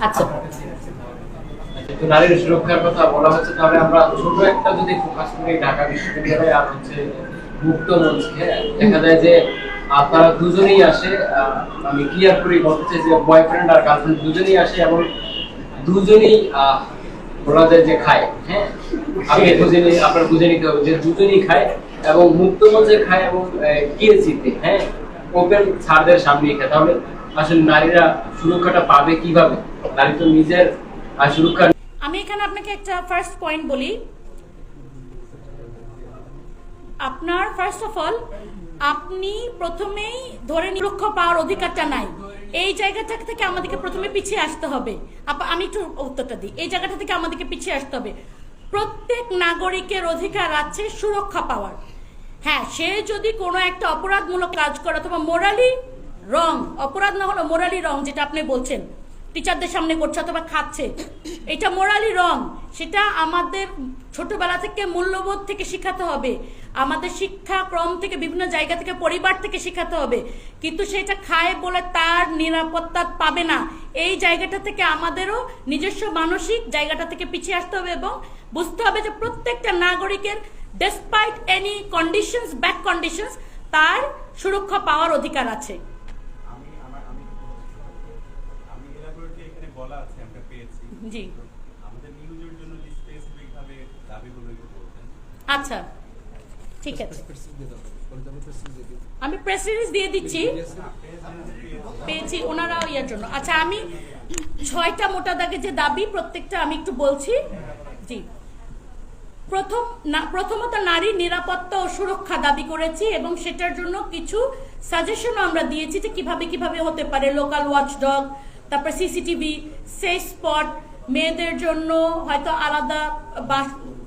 আচ্ছা। হ্যাঁ আপনারা দুজনেই আসে আমি ক্লিয়ার করে বলতে যে বয়ফ্রেন্ড আর গার্লফ্রেন্ড দুজনেই আসে এবং দুজনেই বলা যায় যে খায় হ্যাঁ। আপনার বুঝে নিতে হবে যে দুজনেই খায় এবং মুক্ত মঞ্চে খায় এবং কিএসিতে হ্যাঁ। ওপেন ছাড়দের সামনেই খায় তাহলে আসলে নারীরা সুরক্ষাটা পাবে কীভাবে? নারী তো নিজের সুরক্ষা আমি এখানে আপনাকে একটা ফার্স্ট পয়েন্ট বলি। আপনার ফার্স্ট অফ অল আপনি প্রথমেই ধরে নিরক্ষ পাওয়ার অধিকারটা নাই। এই জায়গাটা থেকে আমাদেরকে প্রথমে পিছিয়ে আসতে হবে। আমি একটু উত্তরটা দিই। এই জায়গাটা থেকে আমাদেরকে পিছিয়ে আসতে হবে। প্রত্যেক নাগরিকের অধিকার আছে সুরক্ষা পাওয়ার। হ্যাঁ সে যদি কোনো একটা অপরাধমূলক কাজ করে অথবা মোরালি রং অপরাধ না হলো মোরালি রং যেটা আপনি বলছেন টিচারদের সামনে করছে অথবা খাচ্ছে, এটা মোরালি রং সেটা আমাদের ছোটবেলা থেকে মূল্যবোধ থেকে শেখাতে হবে। আমাদের শিক্ষাক্রম থেকে বিভিন্ন জায়গা থেকে পরিবার থেকে শেখাতে হবে। কিন্তু সেটা খায় বলে তার নিরাপত্তা পাবে না। এই জায়গাটা থেকে আমাদেরও নিজস্ব মানসিক জায়গাটা থেকে পিছিয়ে আসতে হবে এবং বুঝতে হবে যে প্রত্যেকটা নাগরিকের despite any conditions back conditions তার সুরক্ষা পাওয়ার অধিকার আছে। জি। আমাদের নিউজের জন্য আচ্ছা ঠিক আছে। আমি প্রেস রিলিজ দিয়ে দিচ্ছি। পেয়েছি ওনারাও ইয়ার জন্য। আচ্ছা আমি ছয়টা মোটা দাগে যে দাবি প্রত্যেকটা আমি একটু বলছি। জি। প্রথম না প্রথমত নারীর নিরাপত্তা ও সুরক্ষা দাবি করেছি এবং সেটার জন্য কিছু সাজেশনও আমরা দিয়েছি যে কীভাবে কীভাবে হতে পারে লোকাল ওয়াচডগ তারপর সিসিটিভি সেফ স্পট মেয়েদের জন্য হয়তো আলাদা বাস বা-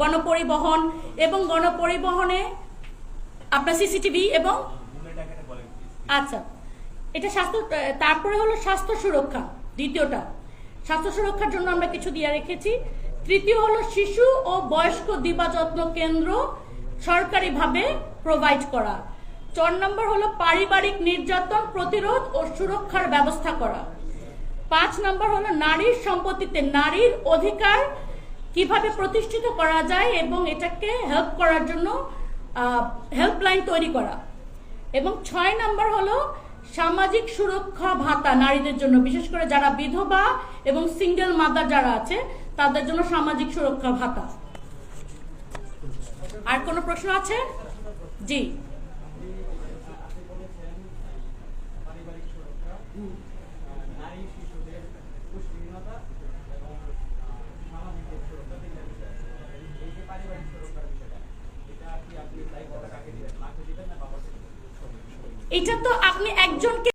গণপরিবহন এবং গণপরিবহনে আপনার সিসিটিভি এবং আচ্ছা এটা স্বাস্থ্য তারপরে হলো স্বাস্থ্য সুরক্ষা, দ্বিতীয়টা। স্বাস্থ্য সুরক্ষার জন্য আমরা কিছু দিয়ে রেখেছি। তৃতীয় হলো শিশু ও বয়স্ক দিবা যত্ন কেন্দ্র সরকারিভাবে প্রোভাইড করা। চার নম্বর হলো পারিবারিক নির্যাতন প্রতিরোধ ও সুরক্ষার ব্যবস্থা করা। পাঁচ নম্বর হলো নারীর সম্পত্তিতে নারীর অধিকার কীভাবে প্রতিষ্ঠিত করা যায় এবং এটাকে হেল্প করার জন্য হেল্পলাইন তৈরি করা। এবং ছয় নম্বর হলো সামাজিক সুরক্ষা ভাতা নারীদের জন্য, বিশেষ করে যারা বিধবা এবং সিঙ্গেল মাদার যারা আছে, তাদের জন্য সামাজিক সুরক্ষা ভাতা। আর কোনো প্রশ্ন আছে? জি। এটা তো আপনি একজনকে